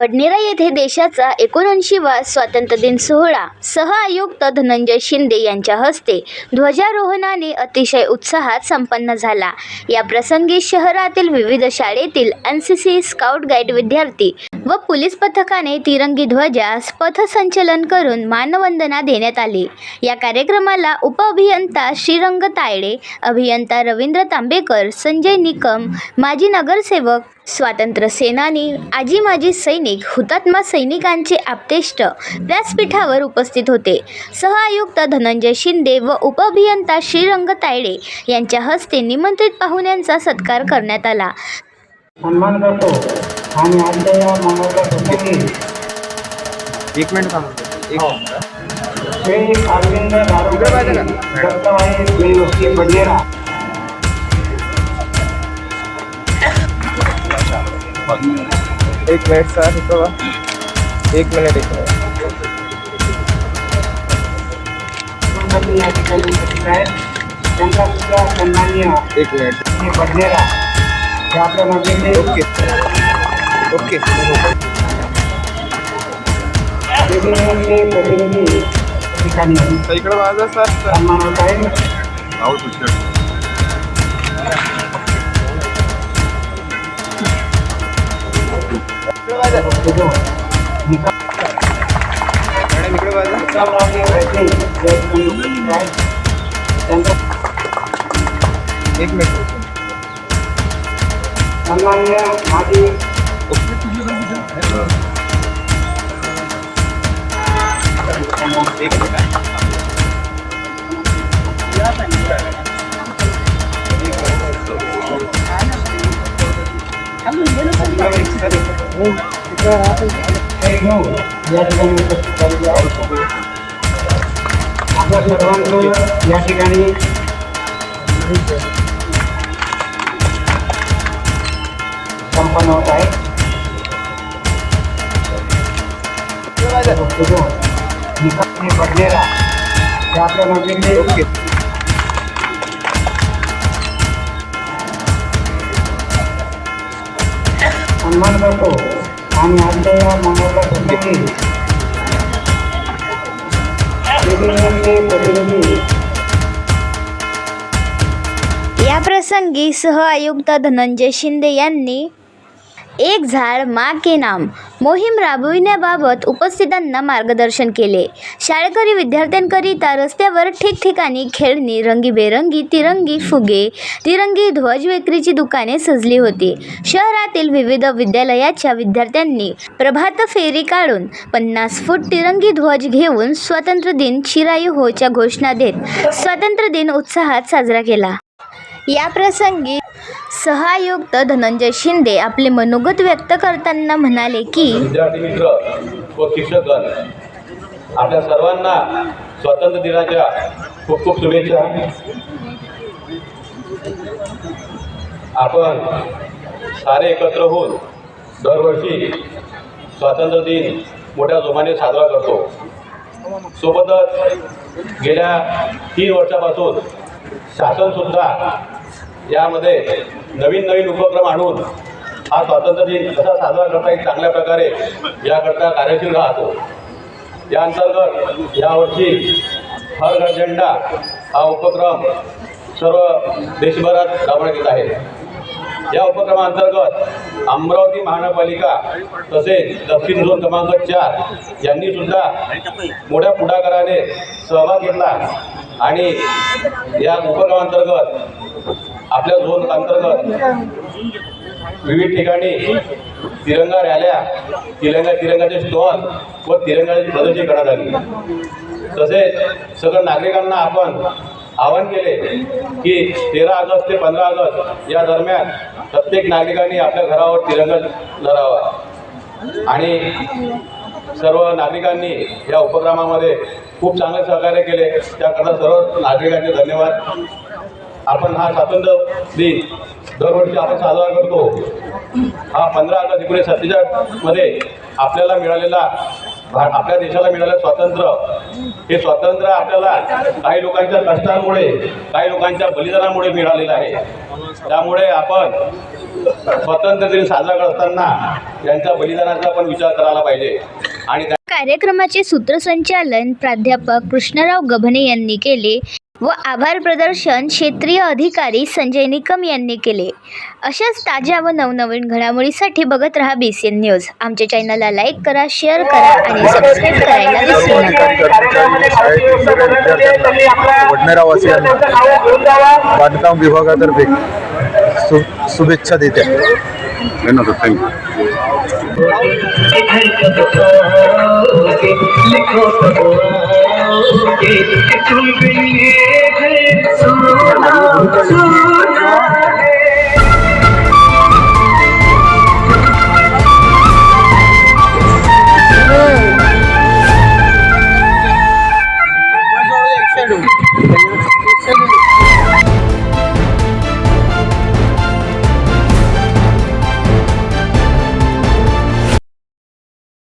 बडनेरा येथे देशाचा एकोणऐंशीवा स्वातंत्र्य दिन सोहळा. सह आयुक्त धनंजय शिंदे यांच्या हस्ते ध्वजारोहणाने अतिशय उत्साहात संपन्न झाला. या प्रसंगी शहरातील विविध शाळेतील N C C scout guide विद्यार्थी व पोलीस पथकाने तिरंगी ध्वजास पथसंचलन करून मानवंदना देण्यात आली. या कार्यक्रमाला उपअभियंता श्रीरंग तायडे अभियंता रवींद्र तांबेकर संजय निकम माजी नगरसेवक स्वातंत्र्य सेनानी आजी माजी सैनिक हुतात्मा सैनिकांचे आपतेष्ट व्यासपीठावर उपस्थित होते. सहआयुक्त धनंजय शिंदे व उपअभियंता श्रीरंग तायडे यांच्या हस्ते निमंत्रित पाहुण्यांचा सत्कार करण्यात आला. सन्मान करतो. आणि आजच्या या मंगळवार प्रसंगी एक मिनिट थांबतो एक हो. मिनिट. श्री अरविंद उभे पाहिजे दारोगाची का? दत्तवाई बेलवस्ती बडनेरा एक मिनिट सर इथं बघा. एक मिनिट एक मिनिट कुटुंबातील या ठिकाणी उपस्थित आहेत त्यांचा सुद्धा सन्माननीय एक मिनिट श्री बडनेरा हे आपल्या नगरीचे ओके ओके वेगवेगळे प्रतिनिधी या ठिकाणी तर इकडं माझा सर सर सन्मान होत आहे इकडं माझा तुझं निकाल या ठिकाणी उपस्थित आपल्या सर्वांचं या ठिकाणी संपन्न होत आहे इकडे निकाल बडनेरा आपल्या नगरीचे सन्मान करतो आणि आजच्या या मंगळवार प्रसंगी प्रतिनिधी. या प्रसंगी सहआयुक्त धनंजय शिंदे यांनी एक झाड मा के नाम. मोहीम राबविण्याबाबत उपस्थितांना मार्गदर्शन केले. शाळकरी विद्यार्थ्यांकरिता रस्त्यावर ठिकठिकाणी खेळणी रंगीबेरंगी तिरंगी फुगे तिरंगी ध्वज विक्रीची दुकाने सजली होती. शहरातील विविध विद्यालयाच्या विद्यार्थ्यांनी प्रभात फेरी काढून पन्नास फूट तिरंगी ध्वज घेऊन स्वातंत्र्य दिन चिरायू होच्या घोषणा देत स्वातंत्र्य दिन उत्साहात साजरा केला. या प्रसंगी सहायुक्त धनंजय शिंदे आपले मनोगत व्यक्त करताना म्हणाले की विद्यार्थी मित्र व शिक्षकगण आपल्या सर्वांना स्वातंत्र्य दिनाच्या खूप खूप शुभेच्छा. आपण सारे एकत्र होऊन दरवर्षी स्वातंत्र्य दिन मोठ्या जोमाने साजरा करतो. सोबतच गेल्या तीन वर्षापासून शासनसुद्धा यामध्ये नवीन नवीन उपक्रम आणून हा स्वातंत्र्य दिन कसा साजरा करता येईल चांगल्या प्रकारे याकरता कार्यशील राहतो. या अंतर्गत यावर्षी हर घर झेंडा हा उपक्रम सर्व देशभरात राबवण्यात येत आहे. या उपक्रमांतर्गत अमरावती महानगरपालिका तसेच दक्षिण झोन क्रमांक चार यांनी सुद्धा मोठ्या पुढाकाराने सहभाग घेतला आणि या उपक्रमांतर्गत आपल्या झोन अंतर्गत विविध ठिकाणी तिरंगा रॅल्या तिरंगा तिरंगाचे स्टॉल व तिरंगाची प्रदर्शन करण्यात आली. तसेच सगळ्या नागरिकांना आपण आवाहन केले की तेरा ऑगस्ट ते पंधरा ऑगस्ट या दरम्यान प्रत्येक नागरिकांनी आपल्या घरावर तिरंगा लढावा आणि सर्व नागरिकांनी या उपक्रमामध्ये खूप चांगले सहकार्य केले. त्याकरता सर्व नागरिकांचे धन्यवाद. आपण हा स्वातंत्र्य दिन दरवर्षी आपण साजरा करतो. हा पंधरा ऑगस्ट एकोणीसशे सत्तेचाळीसमध्ये आपल्याला मिळालेला आपल्या देशाला मिळालेलं स्वातंत्र्य. हे स्वातंत्र्य आपल्याला काही लोकांच्या कष्टांमुळे काही लोकांच्या बलिदानामुळे मिळालेलं आहे. त्यामुळे आपण स्वातंत्र्य दिन साजरा करत असताना यांच्या बलिदानाचा पण विचार करायला पाहिजे. आणि त्या- कार्यक्रमाचे सूत्रसंचालन प्राध्यापक कृष्णराव गभने यांनी केले. व आभार प्रदर्शन क्षेत्रीय अधिकारी संजय निकम यांनी केले. अशाच ताज्या व नवनवीन घडामोडीसाठी बघत रहा बी सी एन न्यूज आमच्या चॅनलला लाईक करा शेअर करा आणि सबस्क्राईब करायला विसरू नका. वडनेरावासियांना बांधकाम विभागातर्फे शुभेच्छा देते. धन्यवाद थँक्यू সুর